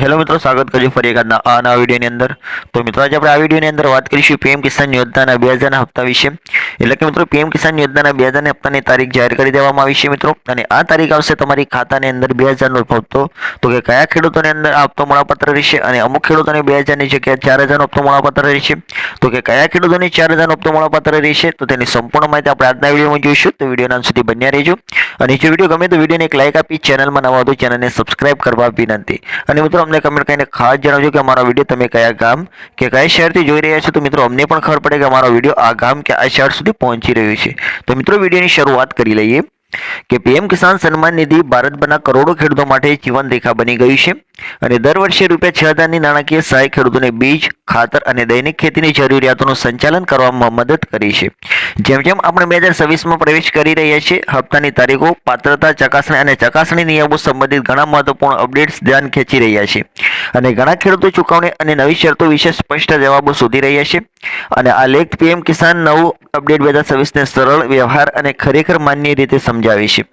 Hello મિત્રો, સ્વાગત કરજો ફરી એક આજના આ નવા વિડીયોની અંદર. તો મિત્રો, આજે આપણે આ વિડીયોની અંદર વાત કરીશું પીએમ કિસાન યોજનાના બે હજારના હપ્તા વિશે. એટલે કે મિત્રો, પીએમ કિસાન યોજનાના બે હજારની હપ્તાની તારીખ જાહેર કરી દેવામાં આવી છે મિત્રો. અને આ તારીખ આવશે તમારી ખાતાની અંદર બે હજારનો હપ્તો. તો કે કયા ખેડૂતોની અંદર આ હપ્તો મળવાપાત્ર રહેશે અને અમુક ખેડૂતોને બે હજારની જગ્યાએ ચાર હજારનો હપ્તો મળાપત્ર રહેશે. તો કે કયા ખેડૂતોને ચાર હજારનો હપ્તો મોળાપત્ર રહેશે, તો તેની સંપૂર્ણ માહિતી આપણે આજના વિડીયોમાં જોઈશું. તો વિડીયોના અંત સુધી બન્યા રહેજો. અને જો વીડિયો ગમે તો વિડીયોને એક લાઇક આપી ચેનલમાં નવા તો ચેનલને સબસ્ક્રાઇબ કરવા વિનંતી. અને મિત્રો અમને કમેન્ટ કરીને ખાસ જણાવજો કે અમારો વીડિયો તમે કયા ગામ કે કયા શહેરથી જોઈ રહ્યા છો તો મિત્રો અમને પણ ખબર પડે કે અમારો વીડિયો આ ગામ કે આ શહેર સુધી પહોંચી રહ્યો છે. તો મિત્રો, વિડીયોની શરૂઆત કરી લઈએ. કે પીએમ કિસાન સન્માન નિધિ ભારતભરના કરોડો ખેડૂતો માટે જીવન રેખા બની ગયું છે. અને દર વર્ષે રૂપિયા છ હજારની નાણાકીય સહાય ખેડૂતોને બીજ, ખાતર અને દૈનિક ખેતીની જરૂરિયાતોનું સંચાલન કરવામાં મદદ કરી છે. જેમ જેમ આપણે બે હજાર છવ્વીસમાં પ્રવેશ કરી રહ્યા છીએ, હપ્તાની તારીખો, પાત્રતા, ચકાસણી અને ચકાસણી નિયમો સંબંધિત ઘણા મહત્વપૂર્ણ અપડેટ્સ ધ્યાન ખેંચી રહ્યા છે. અને ઘણા ખેડૂતો ચૂકવણી અને નવી શરતો વિશે સ્પષ્ટ જવાબો શોધી રહ્યા છે. અને આ લેખ પીએમ કિસાન નવું અપડેટ બે હજાર છવ્વીસને સરળ, વ્યવહાર અને ખરેખર માન્ય રીતે સમજાવે છે.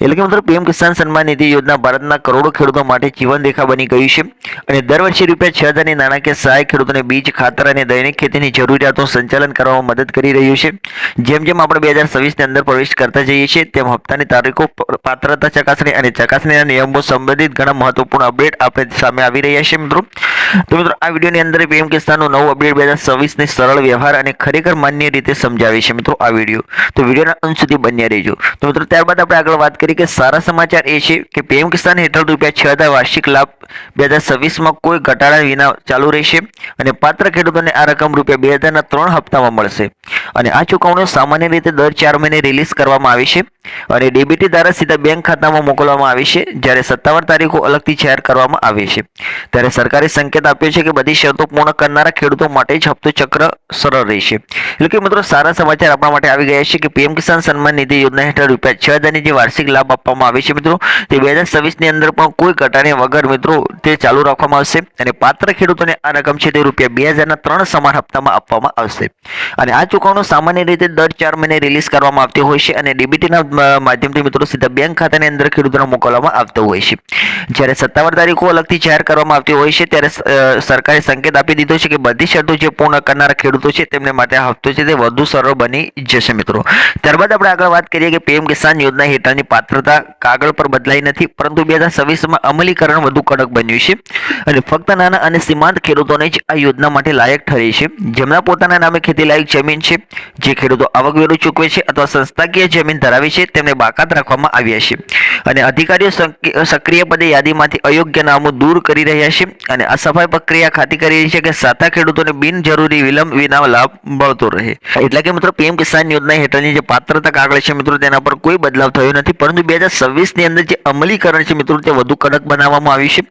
એટલે કે મિત્રો પીએમ કિસાન સન્માન નિધિ યોજના ભારતના કરોડો ખેડૂતો માટે જીવન દેખા બની ગઈ છે. અને દર વર્ષે રૂપિયા છ હજારની નાણાકીય સહાય ખેડૂતોને બીજ, ખાતર અને દૈનિક ખેતીની જરૂરિયાતો સંચાલન કરવામાં મદદ કરી રહ્યું છે. જેમ જેમ આપણે બે હજાર છવ્વીસની અંદર પ્રવેશ કરતા જઈએ છીએ, તેમ હપ્તાની તારીખો પાત્રતા ચકાસણી અને ચકાસણીના નિયમો સંબંધિત ઘણા મહત્વપૂર્ણ અપડેટ આપણે સામે આવી રહ્યા છે મિત્રો. તો મિત્રો, આ વિડીયોની અંદર પીએમ કિસાનનું નવું અપડેટ બે હજાર છવ્વીસની સરળ વ્યવહાર અને ખરેખર માન્ય રીતે સમજાવે છે મિત્રો આ વીડિયો. તો વિડીયોના અંત સુધી બન્યા રહેજો. તો મિત્રો ત્યારબાદ આપણે આગળ વાત કરી કે સારા સમાચાર એ છે કે પીએમ કિસાન હેઠળ રૂપિયા છ હજાર વાર્ષિક લાભ બે હજાર છવ્વીસમાં કોઈ ઘટાડા વિના ચાલુ રહેશે અને પાત્ર ખેડૂતોને આ રકમ રૂપિયા બે હજારના ત્રણ હપ્તામાં મળશે. અને આ ચુકવણીઓ સામાન્ય રીતે દર ચાર મહિને રિલીઝ કરવામાં આવી છે અને ડીબીટી દ્વારા સીધા બેંક ખાતામાં મોકલવામાં આવે છે જ્યારે સત્તાવાર તારીખો અલગથી જાહેર કરવામાં આવે છે. ત્યારે સરકારે સંકેત આપ્યો છે કે બધી શરતો પૂર્ણ કરનારા ખેડૂતો માટે જ હપ્તો ચક્ર સરળ રહેશે. એટલે કે મિત્રો સારા સમાચાર આપણા માટે આવી ગયા છે કે પીએમ કિસાન સન્માન નિધિ યોજના હેઠળ રૂપિયા છ હજારની જે વાર્ષિક લાભ આપવામાં આવે છે મિત્રો, તે બે હજાર છવ્વીસની અંદર પણ કોઈ ઘટાડ્યા વગર મિત્રો તે ચાલુ રાખવામાં આવશે અને પાત્ર ખેડૂતોને આ રકમ છે તે રૂપિયા બે હજારના ત્રણ સમાન હપ્તામાં આપવામાં આવશે. અને આ ચુકવણો સામાન્ય રીતે દર ચાર મહિને રિલીઝ કરવામાં આવતી હોય છે અને ડીબીટીના માધ્યમથી મિત્રો સીધા બેંક ખાતાની અંદર ખેડૂતોને મોકલવામાં આવતો હોય છે. જ્યારે સત્તાવાર તારીખો અલગથી જાહેર કરવામાં આવતી હોય છે, ત્યારે સરકારે સંકેત આપી દીધો છે કે બધી શરતો જે પૂર્ણ કરનારા ખેડૂતો છે, તેમને માટે હપ્તો છે તે વધુ સરળ બની જશે મિત્રો. ત્યારબાદ આપણે આગળ વાત કરીએ કે પીએમ કિસાન યોજના હેઠળની પાત્રતા કાગળ પર બદલાઈ નથી, પરંતુ બે હજાર છવ્વીસમાં અમલીકરણ વધુ કડક બન્યું છે. અને ફક્ત નાના અને સીમાંત ખેડૂતોને જ આ યોજના માટે લાયક ઠરે છે. જેમના પોતાના નામે ખેતી લાયક જમીન છે, જે ખેડૂતો આવકવેરો ચૂકવે છે અથવા સંસ્થાકીય જમીન ધરાવે છે, તેમને બાકાત રાખવામાં આવ્યા છે. અને અધિકારીઓ સંક- સક્રિય પદે યાદીમાંથી અયોગ્ય નામો દૂર કરી રહ્યા છે અને આ સફાઈ પ્રક્રિયા ખાતી કરી રહી છે કે સાતા ખેડૂતોને બિનજરૂરી વિલંબ વિના લાભ મળતો રહે. એટલે કે મિત્રો, પીએમ કિસાન યોજના હેઠળની જે પાત્રતા કાગળ છે મિત્રો, તેના પર કોઈ બદલાવ થયો નથી, પરંતુ બે હજાર છવ્વીસની અંદર જે અમલીકરણ છે મિત્રો, તે વધુ કડક બનાવવામાં આવ્યું છે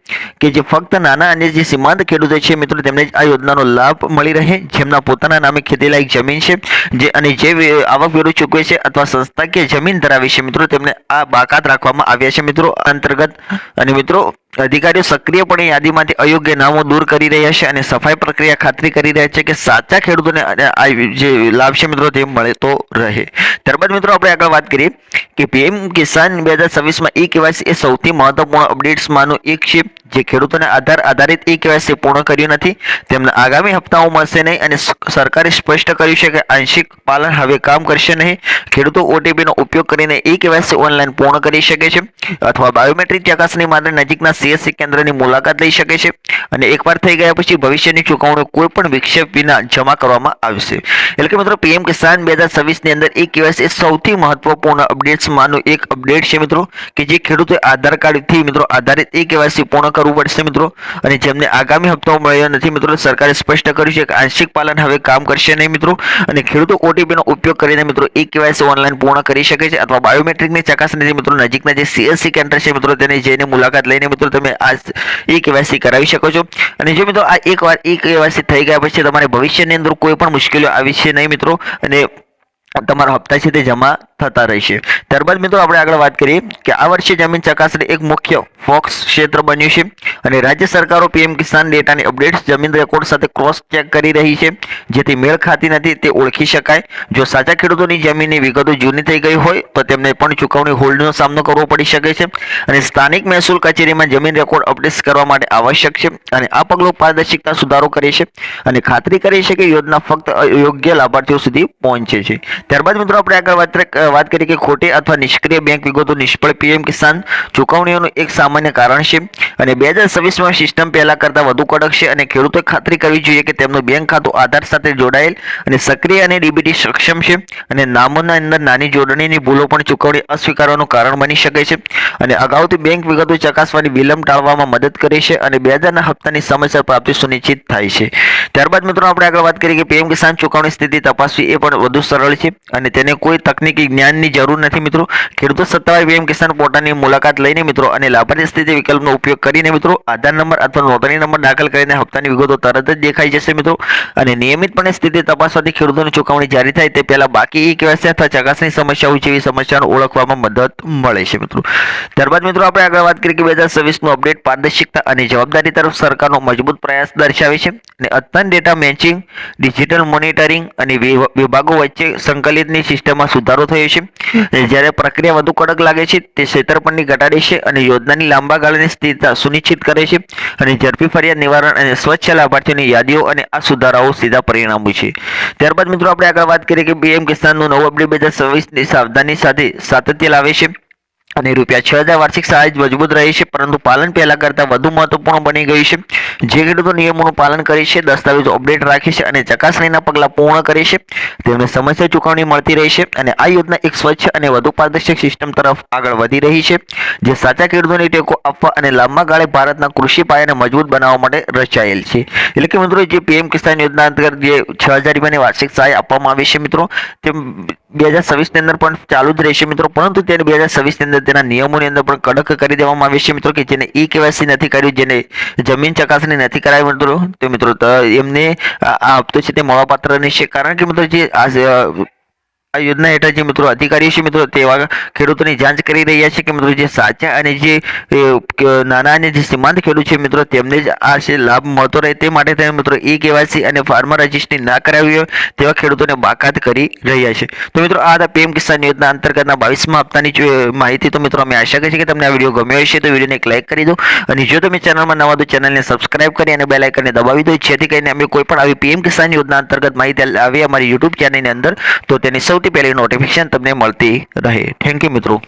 કે જે ફક્ત નાના અને જે સીમાંત ખેડૂતો છે મિત્રો, તેમને આ યોજનાનો લાભ મળી રહે. જેમના પોતાના નામે ખેતીલાયક જમીન છે, જે અને જે વે- આવકવેરો ચૂકવે છે અથવા સંસ્થાકીય જમીન ધરાવે છે મિત્રો, તેમને આ બાકાત રાખવામાં આવ્યા છે મિત્રો. અંતર્ગત અને મિત્રો અધિકારીઓ સક્રિયપણે યાદીમાંથી અયોગ્ય નામો દૂર કરી રહ્યા છે અને સફાઈ પ્રક્રિયા ખાતરી કરી રહ્યા છે કે સાચા ખેડૂતોને જે લાભ છે મિત્રો તે મળે તો રહે. ત્યારબાદ મિત્રો આપણે આગળ વાત કરીએ કે પીએમ કિસાન બે હજાર છવ્વીસમાં ઈ કેવાયસી એ સૌથી મહત્વપૂર્ણ અપડેટ્સમાંનું એક છે. જે ખેડૂતોને આધાર આધારિત ઈ કેવાયસી પૂર્ણ કર્યું નથી, તેમને આગામી હપ્તાઓ મળશે નહીં અને સરકારે સ્પષ્ટ કર્યું છે કે આંશિક પાલન હવે કામ કરશે નહીં. ખેડૂતો ઓટીપીનો ઉપયોગ કરીને ઈ કેવાયસી ઓનલાઈન પૂર્ણ કરી શકે છે અથવા બાયોમેટ્રિક ચકાસણી માટે નજીકના સીએસસી કેન્દ્રની મુલાકાત લઈ શકે છે અને એકવાર થઈ ગયા પછી ભવિષ્યની ચુકવણી કોઈ પણ વિક્ષેપ વિના જમા કરવામાં આવશે. એટલે કે મિત્રો, પીએમ કિસાન બે હજાર છવ્વીસની અંદર ઈ કેવાયસી એ સૌથી મહત્વપૂર્ણ અપડેટ્સમાંનું એક અપડેટ છે મિત્રો, કે જે ખેડૂતોએ આધાર કાર્ડથી મિત્રો આધારિત ઈ કેવાયસી પૂર્ણ કરવું પડશે મિત્રો. અને જેમને આગામી હપ્તાઓ મળ્યો નથી મિત્રો, સરકારે સ્પષ્ટ કર્યું છે કે આંશિક પાલન હવે કામ કરશે નહીં મિત્રો. અને ખેડૂતો ઓટીપીનો ઉપયોગ કરીને મિત્રો એ કેવાયસી ઓનલાઈન પૂર્ણ કરી શકે છે અથવા બાયોમેટ્રિકની ચકાસણીથી મિત્રો, નજીકના જે સીએસસી કેન્દ્ર છે મિત્રો, તેને જઈને મુલાકાત લઈને મિત્રો, તમે આ એ કેવાયસી કરાવી શકો છો. અને જો મિત્રો, આ એકવાર એ કેવાયસી થઈ ગયા પછી તમારે ભવિષ્યની અંદર કોઈ પણ મુશ્કેલીઓ આવી છે નહીં મિત્રો. અને તમારા હપ્તા છે તે જમા થતા રહેશે. ત્યારબાદ મિત્રો આપણે આગળ વાત કરીએ કે આ વર્ષે જમીન ચકાસણી એક મુખ્ય ફોક્સ ક્ષેત્ર બન્યું છે અને રાજ્ય સરકારો પીએમ કિસાન ડેટાની અપડેટ્સ જમીન રેકોર્ડ સાથે ક્રોસ ચેક કરી રહી છે. જેથી મેળ ખાતી નથી તે ઓળખી શકાય. જો સાચા ખેડૂતોની જમીનની વિગતો જૂની થઈ ગઈ હોય તો તેમને પણ ચૂકવણી હોલ્ડનો સામનો કરવો પડી શકે છે. અને સ્થાનિક મહેસૂલ કચેરીમાં જમીન રેકોર્ડ અપડેટ કરવા માટે આવશ્યક છે અને આ પગલું પારદર્શિકતા સુધારો કરે છે અને ખાતરી કરે છે કે યોજના ફક્ત યોગ્ય લાભાર્થીઓ સુધી પહોંચે છે. ત્યારબાદ મિત્રો આપણે આગળ વાત વાત કરીએ કે ખોટી અથવા નિષ્ક્રિય બેંક વિગતો નિષ્ફળ પીએમ કિસાન ચૂકવણીઓનું એક સામાન્ય કારણ છે. અને બે હજાર છવ્વીસમાં સિસ્ટમ પહેલાં કરતાં વધુ કડક છે અને ખેડૂતોએ ખાતરી કરવી જોઈએ કે તેમનું બેંક ખાતું આધાર સાથે જોડાયેલ અને સક્રિય અને ડીબીટી સક્ષમ છે. અને નામોના અંદર નાની જોડણીની ભૂલો પણ ચૂકવણી અસ્વીકારવાનું કારણ બની શકે છે. અને અગાઉથી બેંક વિગતો ચકાસવાની વિલંબ ટાળવામાં મદદ કરે છે અને બે હજારના હપ્તાની સમયસર પ્રાપ્તિ સુનિશ્ચિત થાય છે. ત્યારબાદ મિત્રો આપણે આગળ વાત કરીએ કે પીએમ કિસાન ચૂકવણી સ્થિતિ તપાસવી એ પણ વધુ સરળ છે અને તેને કોઈ તકનીકી જ્ઞાનની જરૂર નથી મિત્રો. ખેડૂતો સત્તાવાર પીએમ કિસાન પોર્ટલની મુલાકાત લઈને મિત્રો અને લાભાર્થી સ્થિતિ વિકલ્પનો ઉપયોગ કરીને મિત્રો આધાર નંબર અથવા નોંધણી નંબર દાખલ કરીને હપ્તાની વિગતો તરત જ દેખાઈ જશે મિત્રો. અને નિયમિતપણે સ્થિતિ તપાસવાથી ખેડૂતોની ચુકવણી જારી થાય તે પહેલાં બાકી ઈ કેવાયસી અથવા ચકાસણી સમસ્યાઓ જેવી સમસ્યાઓ ઓળખવામાં મદદ મળે છે મિત્રો. ત્યારબાદ મિત્રો આપણે આગળ વાત કરીએ કે બે હજાર છવ્વીસનું અપડેટ પારદર્શિકતા અને જવાબદારી તરફ સરકારનો મજબૂત પ્રયાસ દર્શાવે છે. અને અદ્યતન ડેટા મેચિંગ, ડિજિટલ મોનિટરિંગ અને વિભાગો વચ્ચે સંકલિતની સિસ્ટમમાં સુધારો થયો છે. જ્યારે પ્રક્રિયા વધુ કડક લાગે છે, તે છેતરપિંડી ઘટાડે છે અને યોજનાની લાંબા ગાળાની સ્થિરતા સુનિશ્ચિત કરે છે અને ઝડપી ફરિયાદ નિવારણ અને સ્વચ્છ લાભાર્થીઓની યાદીઓ અને આ સુધારાઓ સીધા પરિણામો છે. ત્યારબાદ મિત્રો, આપણે આગળ વાત કરીએ કે પીએમ કિસાનનું નવું અપડેટ બે હજાર સાવધાની સાથે સાતત્ય લાવે છે. અને રૂપિયા છ હજાર વાર્ષિક સહાય મજબૂત રહી છે, પરંતુ પાલન પહેલાં કરતાં વધુ મહત્વપૂર્ણ બની ગઈ છે. જે ખેડૂતો નિયમોનું પાલન કરે છે, દસ્તાવેજો અપડેટ રાખે છે અને ચકાસણીના પગલાં પૂર્ણ કરે છે. તેમને સમયસર ચૂકવણી મળતી રહી છે અને આ યોજના એક સ્વચ્છ અને વધુ પારદર્શક સિસ્ટમ તરફ આગળ વધી રહી છે, જે સાચા ખેડૂતોને ટેકો આપવા અને લાંબા ગાળે ભારતના કૃષિ પાયાને મજબૂત બનાવવા માટે રચાયેલ છે. એટલે કે મિત્રો, જે પીએમ કિસાન યોજના અંતર્ગત જે છ હજાર રૂપિયાની વાર્ષિક સહાય આપવામાં આવી છે મિત્રો તે બે હજાર છવ્વીસની અંદર પણ ચાલુ જ રહેશે મિત્રો. પરંતુ તેને બે હજાર છવ્વીસની અંદર તેના નિયમોની અંદર પણ કડક કરી દેવામાં આવે છે મિત્રો કે જેને ઈ કેવાયસી નથી કર્યું, જેને જમીન ચકાસણી નથી કરાવી મિત્રો, તો મિત્રો એમને આ હપ્તો છે તે મળવાપાત્ર નહીં કારણ કે મિત્રો જે આ આ યોજના હેઠળ જે મિત્રો અધિકારીઓ છે મિત્રો, તેવા ખેડૂતોની જાંચ કરી રહ્યા છે કે મિત્રો જે સાચા અને જે નાના અને જે સીમાંત ખેડૂત છે મિત્રો, તેમને જ આ છે લાભ મળતો રહે તે માટે તેને મિત્રો ઈ કેવાયસી અને ફાર્મર રજિસ્ટ્રી ના કરાવી હોય તેવા ખેડૂતોને બાકાત કરી રહ્યા છે. તો મિત્રો, આ હતા પીએમ કિસાન યોજના અંતર્ગતના બાવીસમાં હપ્તાની માહિતી, તો મિત્રો અમે આશા કરીએ છીએ કે તમને આ વીડિયો ગમ્યો હશે, તો વિડીયોને એક લાઇક કરી દો અને જો તમે ચેનલમાં નવા તો ચેનલને સબસ્ક્રાઇબ કરી અને બેલ આઇકનને દબાવી દો, જેથી કરીને અમે કોઈ પણ આવી પીએમ કિસાન યોજના અંતર્ગત માહિતી આવી અમારી યુટ્યુબ ચેનલની અંદર, તો તેની સૌથી પહેલી નોટિફિકેશન તમને મળતી રહે. થેન્ક યુ મિત્રો.